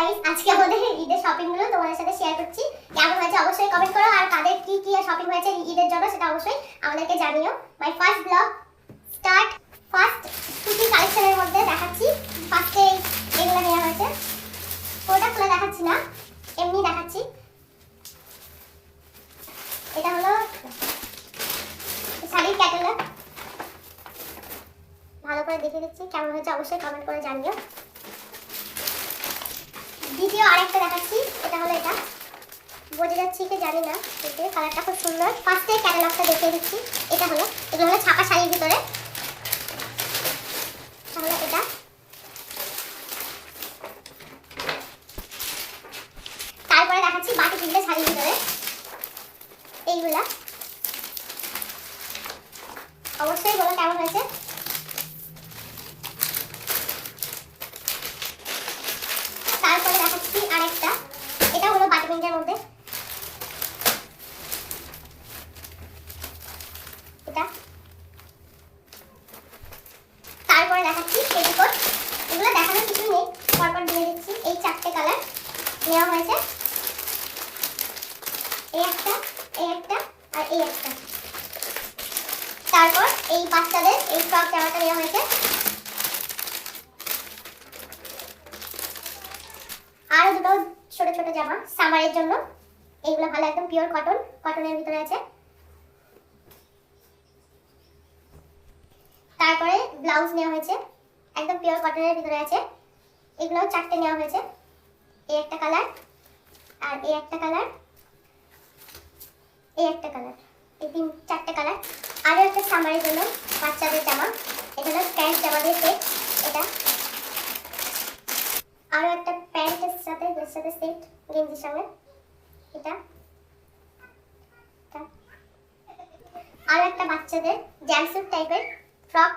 Guys আজকে আমাদের ঈদের শপিংগুলো তোমাদের সাথে শেয়ার করছি। কেমন হয়েছে অবশ্যই কমেন্ট করো, আর কাদের কি কি শপিং হয়েছে ঈদের জন্য সেটা অবশ্যই আমাদেরকে জানিও। My first blog start first kurti কালেকশনের মধ্যে দেখাচ্ছি। ফার্স্টে এগুলো নেওয়া হয়েছে পুরোটা খুলে দেখাচ্ছি না, এমনি দেখাচ্ছি। এটা হলো শাড়ির ক্যাটালগ ভালো করে দেখে দিচ্ছি কেমন হয়েছে অবশ্যই কমেন্ট করে জানিও। দ্বিতীয় আরেকটা দেখাচ্ছি, এটা হলো এটা। বোঝা যাচ্ছে কি জানি না কিন্তু কালারটা খুব সুন্দর। ফার্স্টে ক্যাটালগটা দেখিয়ে দিচ্ছি, এটা হলো। এগুলো হলো ছাপা শাড়ির ভিতরে। তাহলে এটা। তারপরে দেখাচ্ছি বাকি তিনটে শাড়ির ভিতরে। এইগুলা। অবশ্যই বলো কেমন হয়েছে তারপরে দেখাচ্ছি আরেকটা এটা হলো বাটি প্রিন্টের মধ্যে এটা তারপরে দেখাচ্ছি পেটিকোট এগুলো দেখানোর কিছু নেই পরপর দিয়ে দিচ্ছি এই চারটে কালার নেওয়া হয়েছে। এই একটা এই একটা, আর এই একটা। তারপর এই বাচ্চাদের, এই ফ্রক জামাটা হয়েছে। দুটো ছোট ছোট জামা সামারের জন্য। এইগুলো ভালো, একদম পিওর কটন কটনের ভিতরে আছে। তারপরে ব্লাউজ নেওয়া হয়েছে। একদম পিওর কটনের ভিতরে আছে। এগুলো চারটে নেওয়া হয়েছে। এই একটা কালার আর এই একটা কালার এই একটা কালার এই তিন, চারটে কালার আরও একটা সামারের জন্য বাচ্চাদের জামা। এটা হলো প্যান্ট জামা দিয়ে সেট এটা আরও একটা প্যান্টের সাথে সাথে সেট গেঞ্জির সঙ্গে। এটা। আরও একটা বাচ্চাদের জ্যামস্যুট টাইপের ফ্রক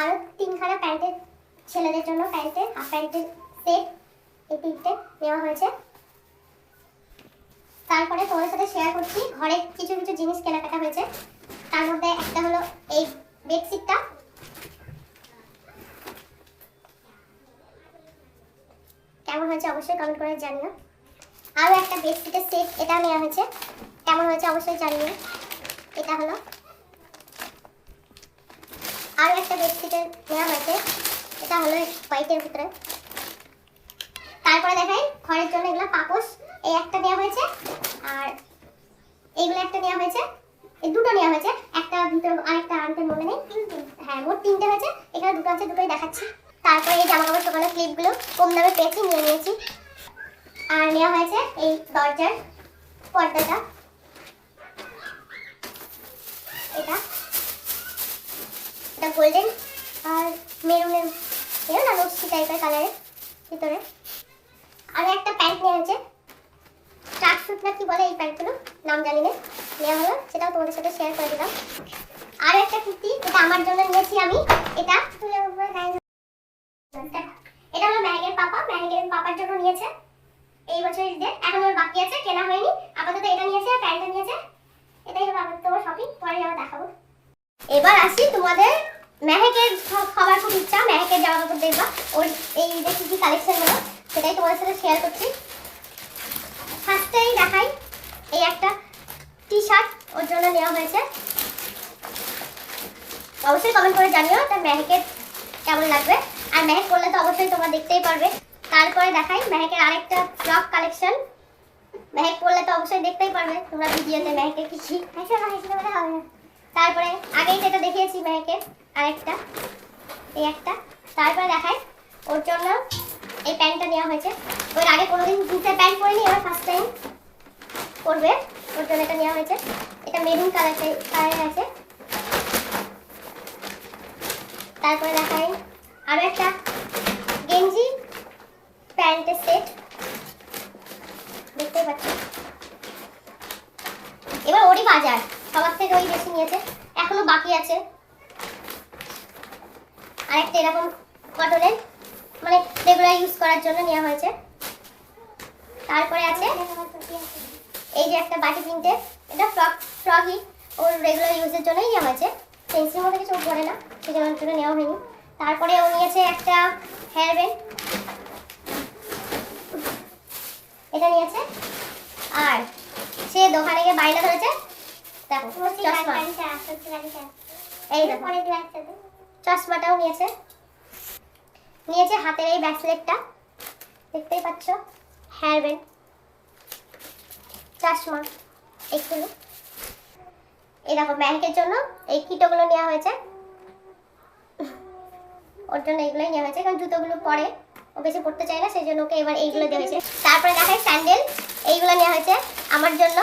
আরও তিনখানা প্যান্টের ছেলেদের জন্য প্যান্টের হাফ প্যান্টের সেট, এই তিনটে নেওয়া হয়েছে। তারপরে তোমাদের সাথে শেয়ার করছি, ঘরে কিছু কিছু জিনিস কেনাকাটা হয়েছে। তার মধ্যে একটা হলো এই বেডশিটটা কেমন হয়েছে অবশ্যই কমেন্ট করে জানিও। আরও একটা বেডশিটের সেট এটা নেওয়া হয়েছে। কেমন হয়েছে অবশ্যই জানিও। এটা হলো। আরও একটা বেডশিটের নেওয়া হয়েছে। এটা হলো হোয়াইটের ভিতরে। তারপরে দেখাই ঘরের জন্য এগুলো পাপোশ, এই একটা নেওয়া হয়েছে, আর এইগুলো একটা নেওয়া হয়েছে, এই দুটো নেওয়া হয়েছে, একটা ভিতর আরেকটা আনতে মনে নেই। হ্যাঁ মোট তিনটে হয়েছে, এখানে দুটো আছে, দুটোই দেখাচ্ছি। তারপরে এই জামা কাপড় দোকানের ক্লিপগুলো কম দামে পেয়েছি, নিয়ে নিয়েছি। আর নেওয়া হয়েছে এই দরজার পর্দাটা। এটা। এটা গোল্ডেন আর মেরুনের এরকম না লস্যি টাইপের কালারের ভিতরে। আর একটা প্যান্ট নেওয়া হয়েছে। ট্রাক স্যুট না কি বলে এই প্যান্টগুলো নাম জানি না। নেওয়া হলো, সেটাও তোমাদের সাথে শেয়ার করে দিলাম। আর একটা কুর্তি, এটা আমার জন্য নিয়েছি আমি। এটা তুলে উপরে এটা হলো ম্যাগের পাপা। ম্যাগের পাপার জন্য নিয়েছে। এই বছর ঈদে এখন ওর বাকি আছে, কেনা হয়নি। আপাতত এটা নিয়েছে, প্যান্টটা নিয়েছে। এটাই হলো তোমার শপিং পরে যাব দেখাবো। এবার আসি তোমাদের মেহেকের খাবার খুব ইচ্ছা, মেহেকের জামা কাপড় দেখবা। ওর এই ঈদের কি কি কালেকশন হলো সেটাই তোমাদের সাথে শেয়ার করছি। ফার্স্টেই দেখাই, এই একটা টি শার্ট ওর জন্য নেওয়া হয়েছে। অবশ্যই কমেন্ট করে জানিও তার মেহেকের কেমন লাগবে। আর মেহেক করলে তো অবশ্যই তোমরা দেখতেই পারবে। তারপরে দেখাই মেহেকের আরেকটা ফ্রক কালেকশন মেহেক পরলে তো অবশ্যই দেখতেই পারবে তোমরা ভিডিওতে মেহেকের কি হেসে না হবে তারপরে আগেই যেটা দেখিয়েছি মেয়েকে, আরেকটা, এই একটা। তারপরে দেখাই, ওর জন্য এই প্যান্টটা নেওয়া হয়েছে। ওর আগে কোনোদিন জিন্সের প্যান্ট পরিনি, এবার ফার্স্ট টাইম পরবে। ওর জন্য এটা নেওয়া হয়েছে। এটা মেরুন কালার কালারের আছে। তারপরে দেখাই আরও একটা গেঞ্জি প্যান্টের সেট দেখতেই পাচ্ছ এবার ওরই বাজার সবার থেকে ওই বেশি নিয়েছে এখনও বাকি আছে। আরেকটা এরকম কটনের মানে রেগুলার ইউজ করার জন্য নেওয়া হয়েছে। তারপরে আছে, এই যে একটা বাটি প্রিন্টের এটা ফ্রক ফ্রকই ওর রেগুলার ইউজের জন্যই নেওয়া হয়েছে। পেন্সিলের মধ্যে কিছু পড়ে না সেই জন্য নেওয়া হয়নি। তারপরে ও নিয়েছে একটা হেয়ার ব্যান্ড এটা নিয়েছে। আর সে দোকানে গিয়ে বাইরে ধরেছে দেখো চশমা। এই দেখো। চশমাটাও নিয়েছে। নিয়েছে হাতের এই ব্যাসলেটটা দেখতেই পাচ্ছ হেয়ার ব্যান্ড চশমা এইগুলো এই দেখো ব্যাংকের জন্য এই কিটোগুলো নেওয়া হয়েছে। ওর জন্য এইগুলোই নেওয়া হয়েছে কারণ জুতোগুলো পরে ও বেশি পড়তে চায় না সেই জন্য ওকে এবার এইগুলো দেওয়া হয়েছে। তারপরে দেখায় স্যান্ডেল এইগুলো নেওয়া হয়েছে আমার জন্য।